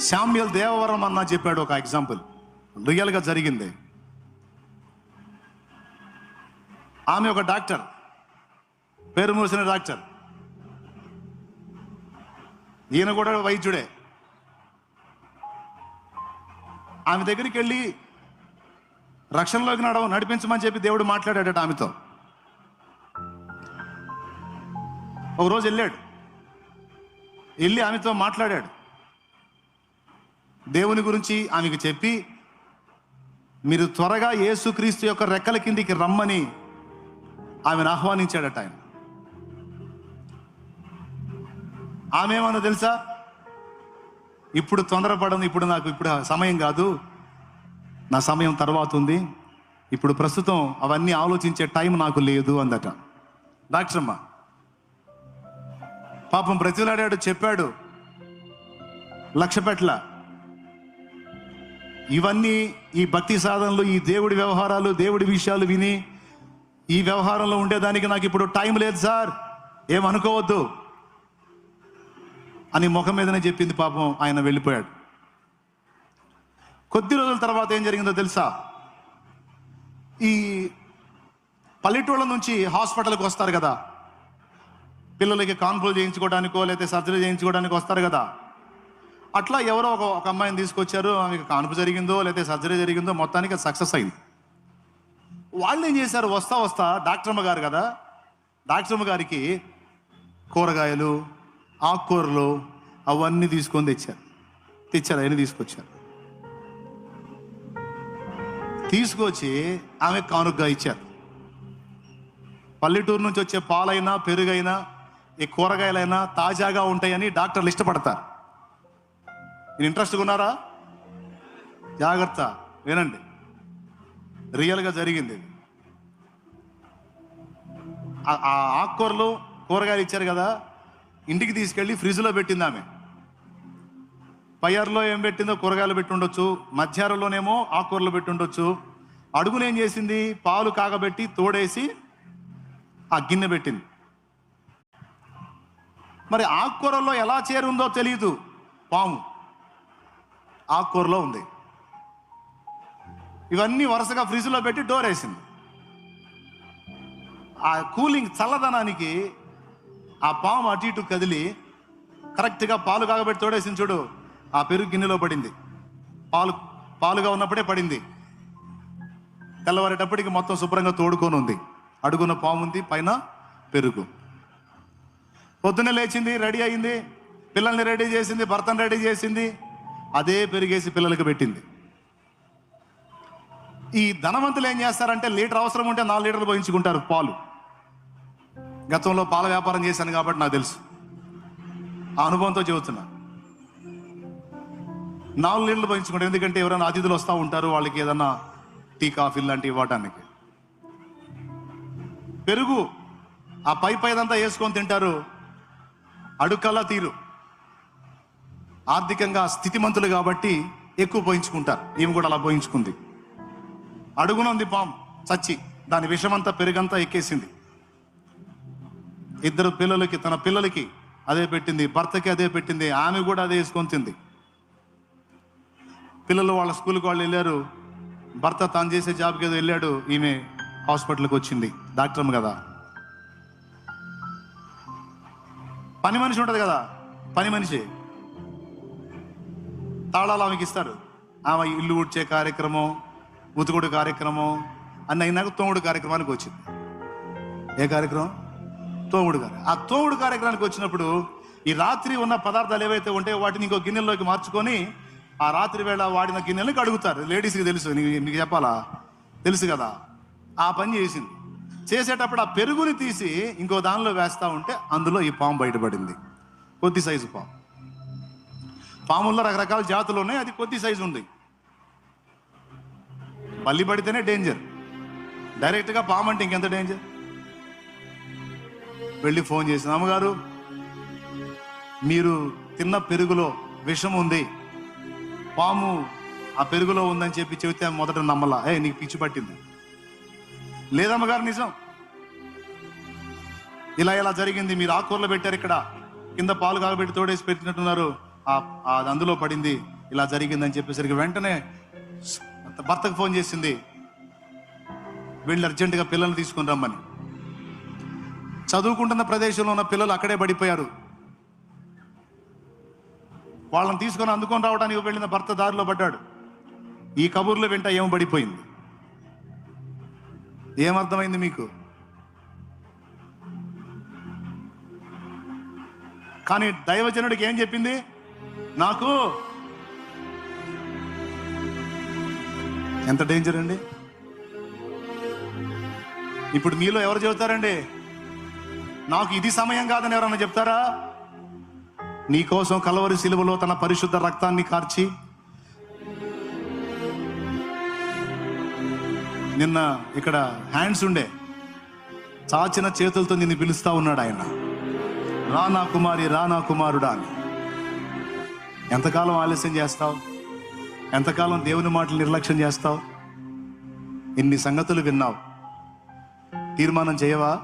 Samuel Devavaram అన్న చెప్పాడు ఒక ఎగ్జాంపుల్. రియల్గా జరిగింది. ఆమె ఒక డాక్టర్. పేరు మూసిన డాక్టర్. ఈయన కూడా వైద్యుడే. ఆమె దగ్గరికి వెళ్ళి రక్షణలోకి నడవ నడిపించమని చెప్పి దేవుడు మాట్లాడాడట ఆమెతో. ఒక రోజు వెళ్ళాడు. వెళ్ళి ఆమెతో మాట్లాడాడు. దేవుని గురించి ఆమెకు చెప్పి మీరు త్వరగా యేసుక్రీస్తు యొక్క రెక్కల కిందికి రమ్మని ఆమెను ఆహ్వానించాడట ఆయన. ఆమె ఏమన్నా తెలుసా? ఇప్పుడు తొందరపడను ఇప్పుడు నాకు ఇప్పుడు సమయం కాదు. నా సమయం తర్వాత ఉంది. ఇప్పుడు ప్రస్తుతం అవన్నీ ఆలోచించే టైం నాకు లేదు అందట. డాక్టర్ అమ్మ పాపం బ్రతిలాడాడు చెప్పాడు లక్ష పెట్ల ఇవన్నీ ఈ భక్తి సాధనలు ఈ దేవుడి వ్యవహారాలు దేవుడి విషయాలు విని ఈ వ్యవహారంలో ఉండేదానికి నాకు ఇప్పుడు టైం లేదు సార్. ఏమనుకోవద్దు అని ముఖం మీదనే చెప్పింది పాపం ఆయన వెళ్ళిపోయాడు. కొద్ది రోజుల తర్వాత ఏం జరిగిందో తెలుసా? ఈ పల్లెటూళ్ళ నుంచి హాస్పిటల్కి వస్తారు కదా. పిల్లలకి కాన్పులు చేయించుకోవడానికో లేకపోతే సర్జరీ చేయించుకోవడానికి వస్తారు కదా. అట్లా ఎవరో ఒక ఒక అమ్మాయిని తీసుకొచ్చారు ఆమెకు కానుపు జరిగిందో లేకపోతే సర్జరీ జరిగిందో మొత్తానికి సక్సెస్ అయింది. వాళ్ళు ఏం చేశారు? వస్తా వస్తా డాక్టర్ అమ్మగారు కదా డాక్టర్ అమ్మగారికి కూరగాయలు ఆకుకూరలు అవన్నీ తీసుకొని తెచ్చారు. తెచ్చారు అవన్నీ తీసుకొచ్చారు. తీసుకొచ్చి ఆమె కానుకగా ఇచ్చారు. పల్లెటూరు నుంచి వచ్చే పాలైనా పెరుగైనా ఈ కూరగాయలైనా తాజాగా ఉంటాయని డాక్టర్లు ఇష్టపడతారు. మీరు ఇంట్రెస్ట్గా ఉన్నారా జాగ్రత్త వినండి. రియల్గా జరిగింది ఇది. ఆ- ఆకుకూరలు కూరగాయలు ఇచ్చారు కదా ఇంటికి తీసుకెళ్ళి ఫ్రిడ్జ్లో పెట్టింది ఆమె. పయ్యారులో ఏం పెట్టిందో కూరగాయలు పెట్టి ఉండొచ్చు మధ్యాహ్నంలోనేమో ఆకుకూరలు పెట్టి ఉండొచ్చు. ఏం చేసింది? పాలు కాగబెట్టి తోడేసి ఆ గిన్నె పెట్టింది. మరి ఆకుకూరల్లో ఎలా చేరుందో తెలియదు పాము. ఆకుకూరలో ఉంది. ఇవన్నీ వరుసగా ఫ్రిడ్జ్లో పెట్టి డోర్ వేసింది. ఆ కూలింగ్ చల్లదనానికి ఆ పాము అటు ఇటు కదిలి కరెక్ట్గా పాలు కాగబెట్టి తోడేసింది చూడు. ఆ పెరుగు గిన్నెలో పడింది. పాలు పాలుగా ఉన్నప్పుడే పడింది. తెల్లవారేటప్పటికి మొత్తం శుభ్రంగా తోడుకొని ఉంది. అడుగున పాము ఉంది పైన పెరుగు. పొద్దున్నే లేచింది రెడీ అయింది. పిల్లల్ని రెడీ చేసింది భర్తను రెడీ చేసింది. అదే పెరిగేసి పిల్లలకు పెట్టింది. ఈ ధనవంతులు ఏం చేస్తారంటే లీటర్ అవసరం ఉంటే నాలుగు లీటర్లు పోయించుకుంటారు పాలు. గతంలో పాల వ్యాపారం చేశాను కాబట్టి నాకు తెలుసు. ఆ అనుభవంతో చెబుతున్నా. నాలుగు లీటర్లు పోయించుకుంటారు. ఎందుకంటే ఎవరైనా అతిథులు వస్తూ ఉంటారు వాళ్ళకి ఏదన్నా టీ కాఫీ లాంటివి ఇవ్వటానికి. పెరుగు ఆ పై పైదంతా వేసుకొని తింటారు. అడుక్కల్లా తీరు. ఆర్థికంగా స్థితిమంతులు కాబట్టి ఎక్కువ పోయించుకుంటారు. ఈమె కూడా అలా పోయించుకుంది. అడుగున ఉంది పాము చచ్చి. దాని విషమంతా పెరుగంతా ఎక్కేసింది. ఇద్దరు పిల్లలకి తన పిల్లలకి అదే పెట్టింది భర్తకి అదే పెట్టింది ఆమె కూడా అదే వేసుకొని తింది. పిల్లలు వాళ్ళ స్కూల్కి వాళ్ళు వెళ్ళారు. భర్త తాను చేసే జాబ్కి ఏదో వెళ్ళాడు. ఈమె హాస్పిటల్కి వచ్చింది. డాక్టర్ కదా. పని మనిషి ఉంటుంది కదా. పని మనిషి. తాళాలు ఆమెకి ఇస్తారు. ఆమె ఇల్లు ఉడ్చే కార్యక్రమం ఉతుకుడు కార్యక్రమం అన్న అయినాక తోముడు కార్యక్రమానికి వచ్చింది. ఏ కార్యక్రమం? తోముడు గారు. ఆ తోముడు కార్యక్రమానికి వచ్చినప్పుడు ఈ రాత్రి ఉన్న పదార్థాలు ఏవైతే ఉంటాయో వాటిని ఇంకో గిన్నెల్లోకి మార్చుకొని ఆ రాత్రి వేళ వాడిన గిన్నెలను కడుగుతారు. లేడీస్కి తెలుసు. మీకు చెప్పాలా? తెలుసు కదా? ఆ పని చేసింది. చేసేటప్పుడు ఆ పెరుగుని తీసి ఇంకో దానిలో వేస్తా ఉంటే అందులో ఈ పాము బయటపడింది. కొద్ది సైజు పాము. పాముల్లో రకరకాల జాతులు ఉన్నాయి. అది కొద్ది సైజు ఉంది. పల్లి పడితేనే డేంజర్ డైరెక్ట్గా పాము అంటే ఇంకెంత డేంజర్ వెళ్ళి ఫోన్ చేసిన అమ్మగారు మీరు తిన్న పెరుగులో విషం ఉంది. పాము ఆ పెరుగులో ఉందని చెప్పి చెబితే మొదట నమ్మలా. ఏ నీకు పిచ్చి పట్టింది. లేదమ్మగారు నిజం. ఇలా ఇలా జరిగింది. మీరు ఆకుకూరలు పెట్టారు ఇక్కడ. కింద పాలు కాగబెట్టి తోడేసి పెట్టినట్టున్నారు. అది అందులో పడింది. ఇలా జరిగిందని చెప్పేసరికి వెంటనే భర్తకు ఫోన్ చేసింది. వీళ్ళు అర్జెంటుగా పిల్లల్ని తీసుకుని రమ్మని. చదువుకుంటున్న ప్రదేశంలో ఉన్న పిల్లలు అక్కడే పడిపోయారు. వాళ్ళని తీసుకొని అందుకొని రావడానికి వెళ్ళిన భర్త దారిలో పడ్డాడు. ఈ కబుర్లు వెంట ఏం పడిపోయింది. ఏమర్థమైంది మీకు? కానీ దైవజనుడికి ఏం చెప్పింది? నాకు? ఎంత డేంజర్ అండి? ఇప్పుడు మీలో ఎవరు చెబుతారండి? నాకు ఇది సమయం కాదని ఎవరన్నా చెప్తారా? నీ కోసం కలవరి శిలువలో తన పరిశుద్ధ రక్తాన్ని కార్చి నిన్న ఇక్కడ హ్యాండ్స్ ఉండే చాచిన చేతులతో నిన్ను పిలుస్తా ఉన్నాడు ఆయన. రానా కుమారి రానా కుమారుడా అని. ఎంతకాలం ఆలస్యం చేస్తావు? ఎంతకాలం దేవుని మాటలు నిర్లక్ష్యం చేస్తావు? ఇన్ని సంగతులు విన్నావు. తీర్మానం చేయవా?